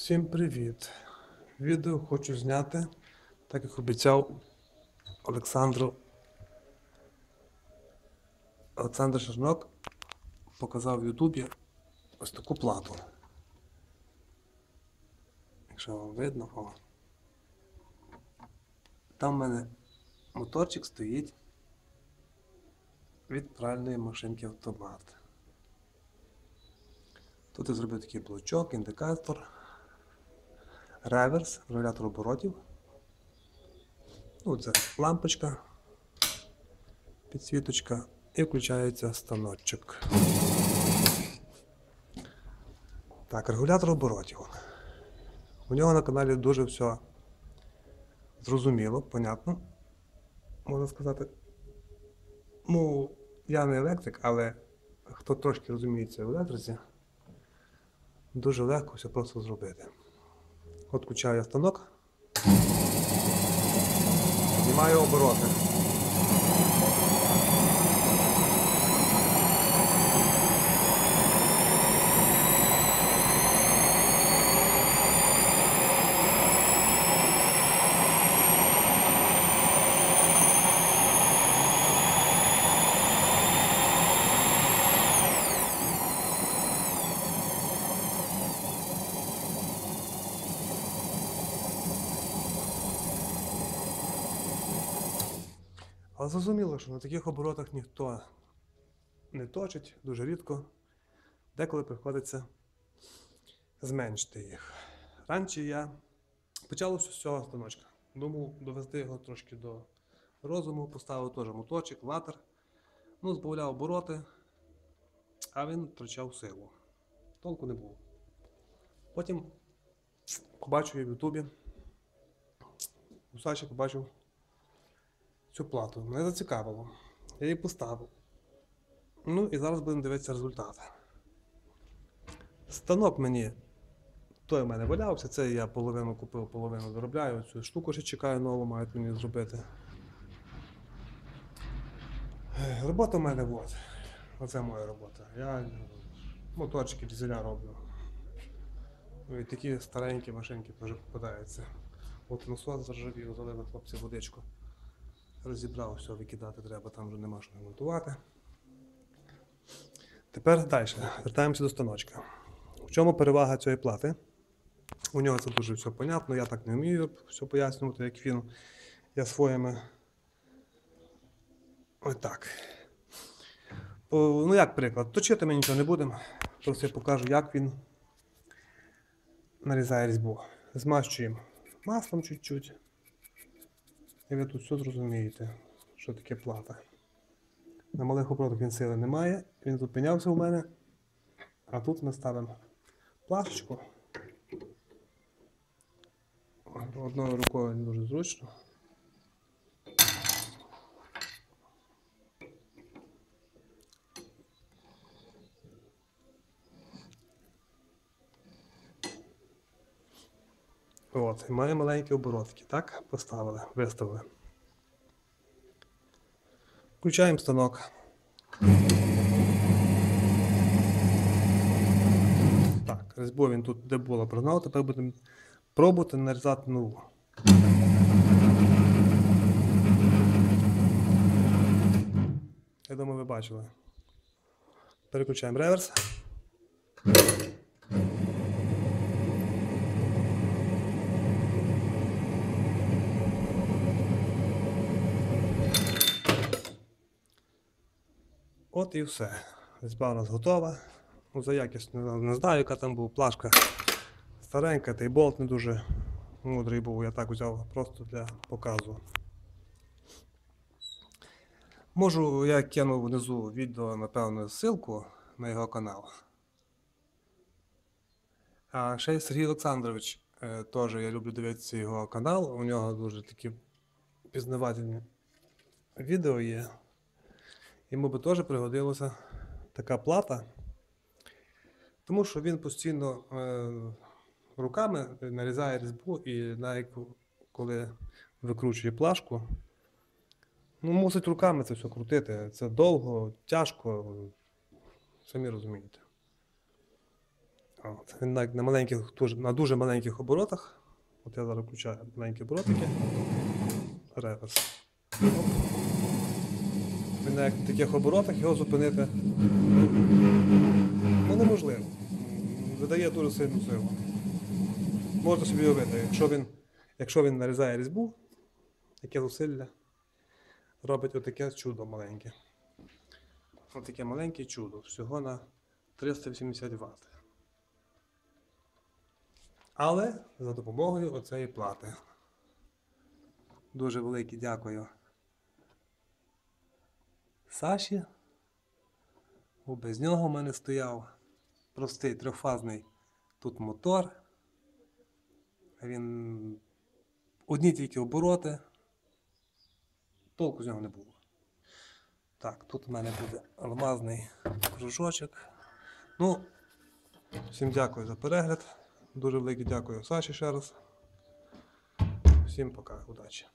Всім привіт! Відео хочу зняти, так як обіцяв Олександру. Олександр Шернок показав в Ютубі ось таку плату. Якщо вам видно, о. Там в мене моторчик стоїть від пральної машинки автомат. Тут я зробив такий блочок, індикатор, реверс, регулятор оборотів. Ну, це лампочка, підсвіточка і включається станочок. Так, регулятор оборотів. У нього на каналі дуже все зрозуміло, понятно. Можна сказати. Ну, я не електрик, але хто трошки розуміється в електриці, дуже легко все просто зробити. От включаю я станок. Знімаю обороти. Але зрозуміло, що на таких оборотах ніхто не точить, дуже рідко. Деколи приходиться зменшити їх. Раніше я почалося з цього станочка. Думав довести його трошки до розуму, поставив теж моточок, ватер. Ну, збавляв обороти, а він втрачав силу. Толку не було. Потім побачив я в Ютубі. Гусачі побачив цю плату. Мене зацікавило. Я її поставив. Ну і зараз будемо дивитися результат. Станок мені. Той в мене валявся, це я половину купив, половину доробляю. Цю штуку ще чекаю нову, мають мені зробити. Робота в мене от. Оце моя робота. Я моторчики дизеля роблю. Ну, І такі старенькі машинки попадаються. От насос заржавів, залили хлопці водичку. Розібрав, все, викидати треба, там вже нема що ремонтувати. Тепер далі. Вертаємося до станочка. В чому перевага цієї плати? У нього це дуже все понятно, я так не вмію все пояснювати, як він. Я своїми. Ось так. Ну, як приклад, точити ми нічого не будемо. Просто я покажу, як він нарізає різьбу. Змащуємо маслом чуть-чуть. І ви тут все зрозумієте, що таке плата. На малих оборотах він сили немає, він зупинявся у мене. А тут ми ставимо плашечку. Одною рукою не дуже зручно. От, і має маленькі оборотки, так? Поставили, виставили. Включаємо станок. Так, різьбу він тут де було прогнав, тепер будемо пробувати нарізати нову. Я думаю, ви бачили. Переключаємо реверс. От і все. Різьба у нас готова. Ну, за якість не, знаю, яка там була плашка старенька, та й болт не дуже мудрий був, я так взяв просто для показу. Можу, я кину внизу відео, напевно, ссылку на його канал. А ще Сергій Олександрович, е, теж я люблю дивитися його канал. У нього дуже такі пізнавательні відео є. Йому би теж пригодилася така плата, тому що він постійно е, руками нарізає різьбу і навіть коли викручує плашку, ну, мусить руками це все крутити. Це довго, тяжко, самі розумієте. От. Він навіть на маленьких, на дуже маленьких оборотах. От я зараз включаю маленькі оборотики. Реверс. Оп. Він на таких оборотах його зупинити ну, неможливо. Видає дуже сильну силу. Можна собі уявити, якщо він, якщо він нарізає різьбу, яке зусилля робить отаке чудо маленьке. Отаке маленьке чудо. Всього на 380 Вт. Але за допомогою оцеї плати. Дуже велике дякую Саші. Бо без нього в мене стояв простий трьохфазний тут мотор. Він одні тільки обороти. Толку з нього не було. Так, тут у мене буде алмазний кружочок. Ну, всім дякую за перегляд. Дуже велике дякую Саші ще раз. Всім пока, удачі.